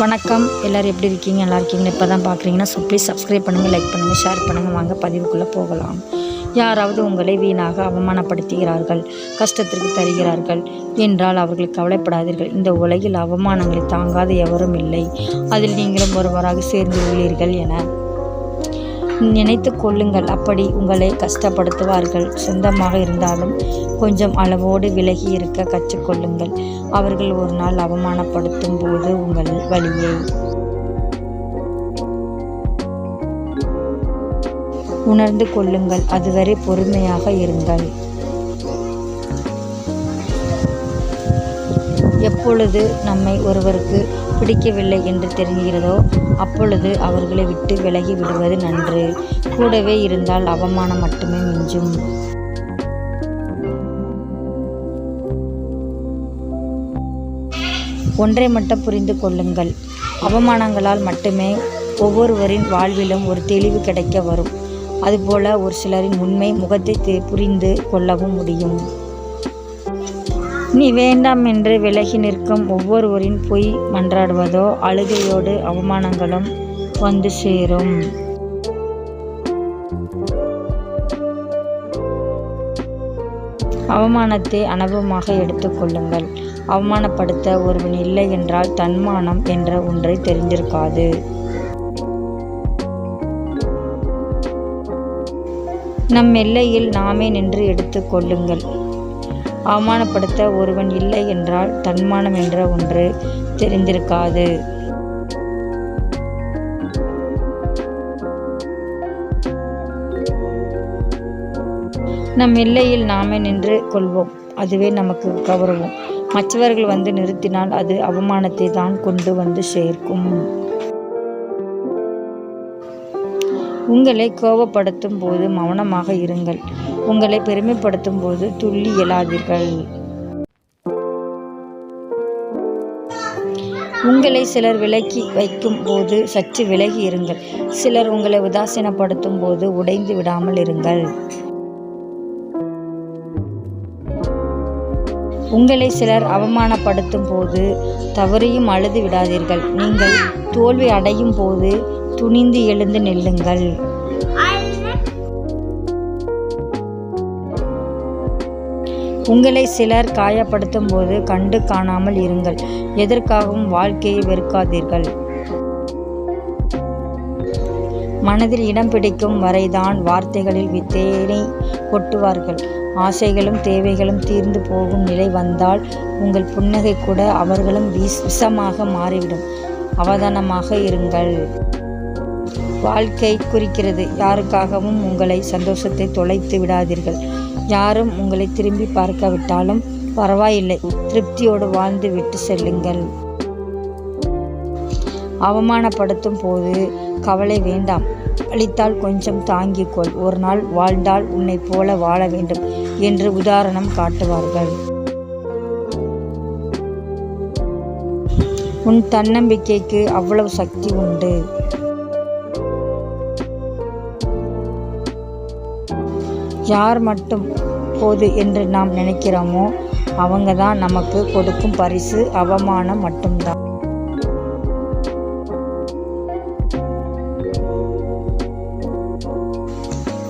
வணக்கம். எல்லோரும் எப்படி இருக்கீங்க? நல்லா இருக்கீங்களா? இப்போ தான் பார்க்குறீங்கன்னா ஸோ ப்ளீஸ் சப்ஸ்கிரைப் பண்ணுங்கள் லைக் பண்ணுங்கள் ஷேர் பண்ணுங்கள் வாங்க பதிவுக்குள்ளே போகலாம். யாராவது உங்களை வீணாக அவமானப்படுத்துகிறார்கள் கஷ்டத்திற்கு தருகிறார்கள் என்றால் அவர்கள் கவலைப்படாதீர்கள். இந்த உலகில் அவமானங்களை தாங்காத எவரும் இல்லை. அதில் நீங்களும் ஒருவராக சேர்ந்து உள்ளீர்கள் என நினைத்து கொள்ளுங்கள். அப்படி உங்களை கஷ்டப்படுத்துவார்கள். சொந்தமாக இருந்தாலும் கொஞ்சம் அளவோடு விலகி இருக்க கற்றுக்கொள்ளுங்கள். அவர்கள் ஒரு நாள் அவமானப்படுத்தும் போது உங்கள் வழியை. உணர்ந்து கொள்ளுங்கள். அதுவரை பொறுமையாக இருங்கள். எப்பொழுது நம்மை ஒருவருக்கு பிடிக்கவில்லை என்று தெரிகிறதோ அப்பொழுது அவர்களை விட்டு விலகி விடுவது நன்று. கூடவே இருந்தால் அவமானம் மட்டுமே மிஞ்சும். ஒன்றை மட்டும் புரிந்து கொள்ளுங்கள். அவமானங்களால் மட்டுமே ஒவ்வொருவரின் வாழ்விலும் ஒரு தெளிவு கிடைக்க வரும். அதுபோல ஒரு சிலரின் உண்மை முகத்தை புரிந்து கொள்ளவும் முடியும். நீ வேண்டாம் என்று விலகி நிற்கும் ஒவ்வொருவரின் பொய் மன்றாடுவதோ அழுகையோடு அவமானங்களும் வந்து சேரும். அவமானத்தை அனுபவமாக எடுத்துக்கொள்ளுங்கள் அவமானப்படுத்த ஒருவன் இல்லை என்றால் தன்மானம் என்ற ஒன்றை தெரிந்திருக்காது. நம் எல்லையில் நாமே நின்று எடுத்துக்கொள்ளுங்கள் அவமானப்படுத்த ஒருவன் இல்லை என்றால் தன்மானம் என்ற ஒன்று தெரிந்திருக்காது. நம் எல்லையில் நாமே நின்று கொள்வோம். அதுவே நமக்கு கௌரவம். மற்றவர்கள் வந்து நிறுத்தினால் அது அவமானத்தை தான் கொண்டு வந்து சேர்க்கும். உங்களை கோபப்படுத்தும் போது மௌனமாக இருங்கள். உங்களை பெருமைப்படுத்தும் போது துள்ளி எழாதீர்கள் உங்களை சிலர் விலக்கி வைக்கும் போது சற்று விலகி இருங்கள். சிலர் உங்களை உதாசீனப்படுத்தும் போது உடைந்து விடாமல் இருங்கள். உங்களை சிலர் அவமானப்படுத்தும் போது தவறையும் அழுது விடாதீர்கள். நீங்கள் தோல்வி அடையும் போது துணிந்து எழுந்து நில்லுங்கள். உங்களை சிலர் காயப்படுத்தும் போது கண்டு காணாமல் இருங்கள். எதற்காகவும் வாழ்க்கையை வெறுக்காதீர்கள். மனதில் இடம் பிடிக்கும் வரைதான் வார்த்தைகளில் வித்தேனை கொட்டுவார்கள். ஆசைகளும் தேவைகளும் தீர்ந்து போகும் நிலை வந்தால் உங்கள் புன்னகை கூட அவர்களும் விஷமாக மாறிவிடும். அவதானமாக இருங்கள். வாழ்க்கை குறிக்கிறது. யாருக்காகவும் உங்களை சந்தோஷத்தை தொலைத்து விடாதீர்கள். யாரும் உங்களை திரும்பி பார்க்காவிட்டாலும் பரவாயில்லை. திருப்தியோடு வாழ்ந்து விட்டு செல்லுங்கள். அவமானப்படுத்தும் போது கவலை வேண்டாம். அளித்தால் கொஞ்சம் தாங்கிக்கொள். ஒரு நாள் வாழ்ந்தால் உன்னை போல வாழ வேண்டும் என்று உதாரணம் காட்டுவார்கள். உன் தன்னம்பிக்கைக்கு அவ்வளவு சக்தி உண்டு. யார் மட்டும் போது என்று நாம் நினைக்கிறோமோ அவங்க தான் நமக்கு கொடுக்கும் பரிசு அவமானம் மட்டும்தான்.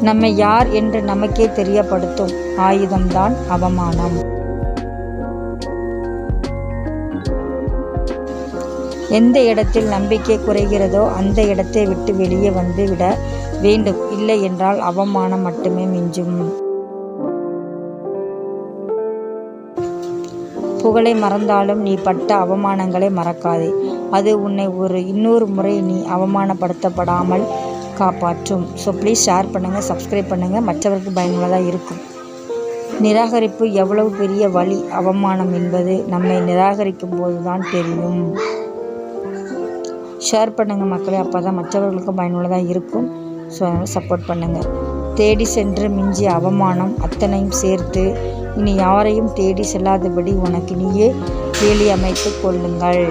நம்மை யார் என்று நமக்கே தெரியப்படுத்தும் ஆயுதம்தான் அவமானம். எந்த இடத்தில் நம்பிக்கை குறைகிறதோ அந்த இடத்தை விட்டு வெளியே வந்து விட வேண்டும். இல்லை என்றால் அவமானம் மட்டுமே மிஞ்சும். புகழை மறந்தாலும் நீ பட்ட அவமானங்களை மறக்காதே. அது உன்னை ஒரு இன்னொரு முறை நீ அவமானப்படுத்தப்படாமல் காப்பாற்றும். ஸோ ப்ளீஸ் ஷேர் பண்ணுங்கள் சப்ஸ்கிரைப் பண்ணுங்கள் மற்றவருக்கு பயனுள்ளதாக இருக்கும். நிராகரிப்பு எவ்வளவு பெரிய வழி அவமானம் என்பது நம்மை நிராகரிக்கும் போது தான் தெரியும். ஷேர் பண்ணுங்கள் மக்களே. அப்போ தான் மற்றவர்களுக்கும் பயனுள்ளதாக இருக்கும். ஸோ அதனால் சப்போர்ட் பண்ணுங்கள் தேடி சென்று மிஞ்சிய அவமானம் அத்தனையும் சேர்த்து இனி யாரையும் தேடி செல்லாதபடி உனக்கு நீயே வேலி அமைத்து கொள்ளுங்கள்.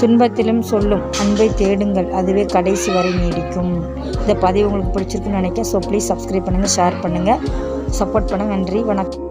துன்பத்திலும் சொல்லும் அன்பை தேடுங்கள். அதுவே கடைசி வரை நீடிக்கும். இந்த பதிவு உங்களுக்கு பிடிச்சிருக்குன்னு நினைக்க ஸோ ப்ளீஸ் சப்ஸ்கிரைப் பண்ணுங்கள் ஷேர் பண்ணுங்கள் சப்போர்ட் பண்ணுங்கள் நன்றி. வணக்கம்.